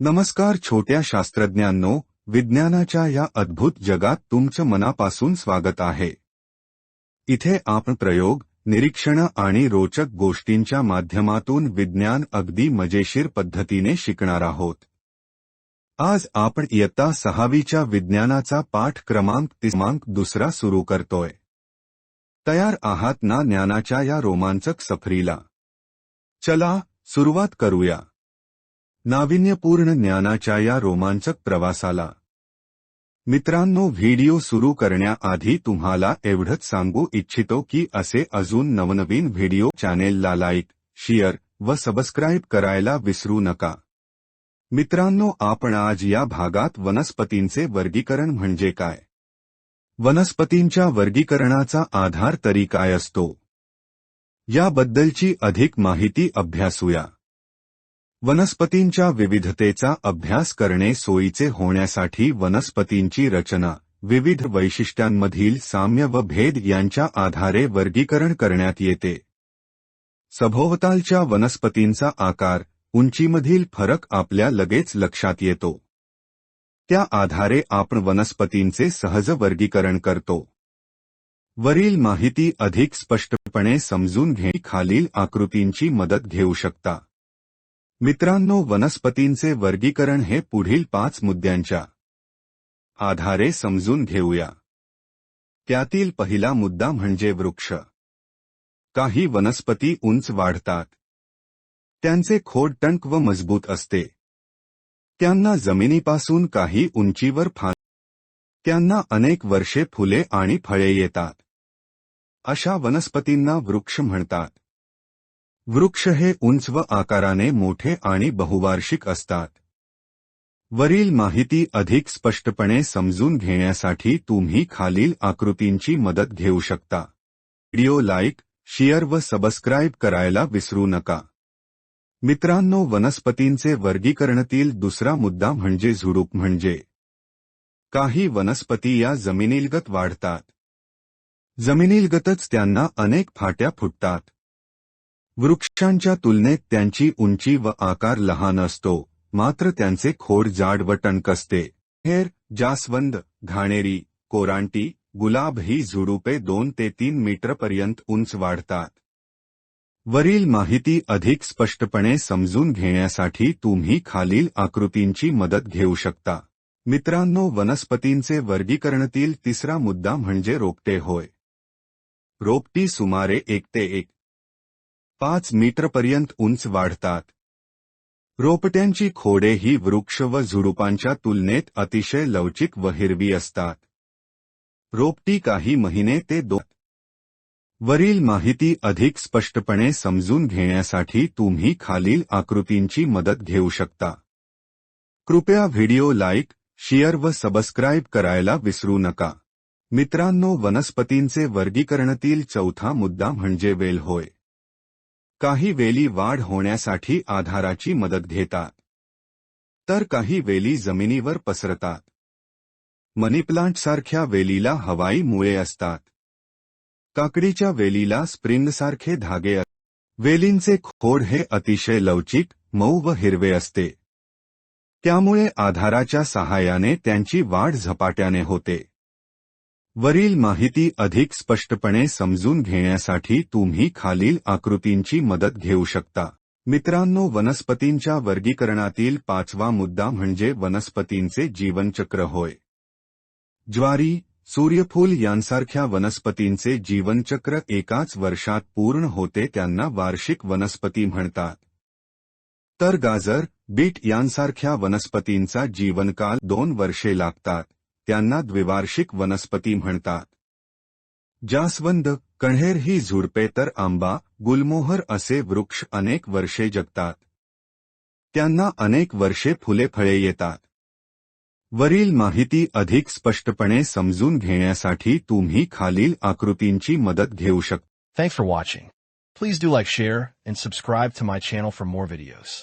नमस्कार छोट्या शास्त्रज्ञांनो विज्ञानाच्या या अद्भुत जगात तुमचं मनापासून स्वागत आहे. इथे आपण प्रयोग निरीक्षण आणि रोचक गोष्टींच्या माध्यमातून विज्ञान अगदी मजेशीर पद्धतीने शिकणार आहोत. आज आपण इयत्ता सहावीच्या विज्ञानाचा पाठ क्रमांक क्रमांक दुसरा सुरू करतोय. तयार आहात ना ज्ञानाच्या या रोमांचक सफरीला. चला सुरुवात करूया. नाविन्यपूर्ण ज्ञानाच्या या रोमांचक प्रवासाला. मित्रांनो व्हिडिओ सुरू करण्याआधी तुम्हाला एवढंच सांगू इच्छितो की असे अजून नवनवीन व्हिडिओ चॅनेलला लाईक शेअर व सबस्क्राईब करायला विसरू नका. मित्रांनो आपण आज या भागात वनस्पतींचे वर्गीकरण म्हणजे काय? वनस्पतींच्या वर्गीकरणाचा आधार तरी काय असतो? याबद्दलची अधिक माहिती अभ्यासूया. वनस्पतींच्या विविधतेचा अभ्यास करणे सोयीचे होण्यासाठी वनस्पतींची रचना विविध वैशिष्ट्यांमधील साम्य व भेद यांच्या आधारे वर्गीकरण करण्यात येते. सभोवतालच्या वनस्पतींचा आकार उंचीमधील फरक आपल्या लगेच लक्षात येतो. त्या आधारे आपण वनस्पतींचे सहज वर्गीकरण करतो. वरील माहिती अधिक स्पष्टपणे समजून घे खालील आकृतींची मदत घेऊ शकता. मित्रांनो वनस्पतींचे वर्गीकरण हे पुढील पाच मुद्द्यांच्या आधारे समजून घेऊया. त्यातील पहिला मुद्दा म्हणजे वृक्ष. काही वनस्पती उंच वाढतात. त्यांचे खोड टंक व मजबूत असते. त्यांना जमिनीपासून काही उंचीवर फान त्यांना अनेक वर्षे फुले आणि फळे येतात. अशा वनस्पतींना वृक्ष म्हणतात. वृक्ष हे उंच व आकाराने मोठे आणि बहुवार्षिक असतात. वरील माहिती अधिक स्पष्टपणे समजून घेण्यासाठी तुम्ही खालील आकृतींची मदत घेऊ शकता. व्हिडिओ लाईक शेअर व सबस्क्राईब करायला विसरू नका. मित्रांनो वनस्पतींचे वर्गीकरणातील दुसरा मुद्दा म्हणजे झुडूप म्हणजे. काही वनस्पती या जमिनीलगत वाढतात. जमिनीलगतच त्यांना अनेक फाट्या फुटतात. वृक्षांच्या तुलनेत त्यांची उंची व आकार लहान असतो मात्र त्यांचे खोड जाड व टणक असते हेर जास्वंद घाणेरी कोरांटी गुलाब ही झुडुपे दोन ते तीन मीटरपर्यंत उंच वाढतात. वरील माहिती अधिक स्पष्टपणे समजून घेण्यासाठी तुम्ही खालील आकृतींची मदत घेऊ शकता. मित्रांनो वनस्पतींचे वर्गीकरणातील तिसरा मुद्दा म्हणजे रोपटे होय. रोपटी सुमारे एक ते एक पाच मीटरपर्यंत उंच वाढतात. रोपट्यांची खोडे ही वृक्ष व झुडुपांच्या तुलनेत अतिशय लवचिक व हिरवी असतात. रोपटी काही महिने ते दो वरील माहिती अधिक स्पष्टपणे समजून घेण्यासाठी तुम्ही खालील आकृतींची मदत घेऊ शकता. कृपया व्हिडिओ लाईक शेअर व सबस्क्राईब करायला विसरू नका. मित्रांनो वनस्पतींचे वर्गीकरणातील चौथा मुद्दा म्हणजे वेल होय. काही वेली वाढ होण्यासाठी आधाराची मदत घेतात. तर काही वेली जमिनीवर पसरतात. मनीप्लांटसारख्या वेलीला हवाई मुळे असतात. काकडीच्या वेलीला स्प्रिंगसारखे धागे वेलींचे खोड हे अतिशय लवचिक मऊ व हिरवे असते. त्यामुळे आधाराच्या सहाय्याने त्यांची वाढ झपाट्याने होते. वरील माहिती अधिक स्पष्टपणे समजून घेण्यासाठी तुम्ही खालील आकृतींची मदत घेऊ शकता. मित्रांनो वनस्पतींच्या वर्गीकरणातील पाचवा मुद्दा म्हणजे वनस्पतींचे जीवनचक्र होय. ज्वारी सूर्यफूल यांसारख्या वनस्पतींचे जीवनचक्र एकाच वर्षात पूर्ण होते त्यांना वार्षिक वनस्पती म्हणतात. तर गाजर बीट यांसारख्या वनस्पतींचा जीवनकाल दोन वर्षे लागतात. त्यांना द्विवार्षिक वनस्पती म्हणतात. जास्वंद कण्हेर ही झुडपे तर आंबा गुलमोहर असे वृक्ष अनेक वर्षे जगतात. त्यांना अनेक वर्षे फुले फळे येतात. वरील माहिती अधिक स्पष्टपणे समजून घेण्यासाठी तुम्ही खालील आकृतींची मदत घेऊ शकता thanks for watching please do like share and subscribe to my channel for more videos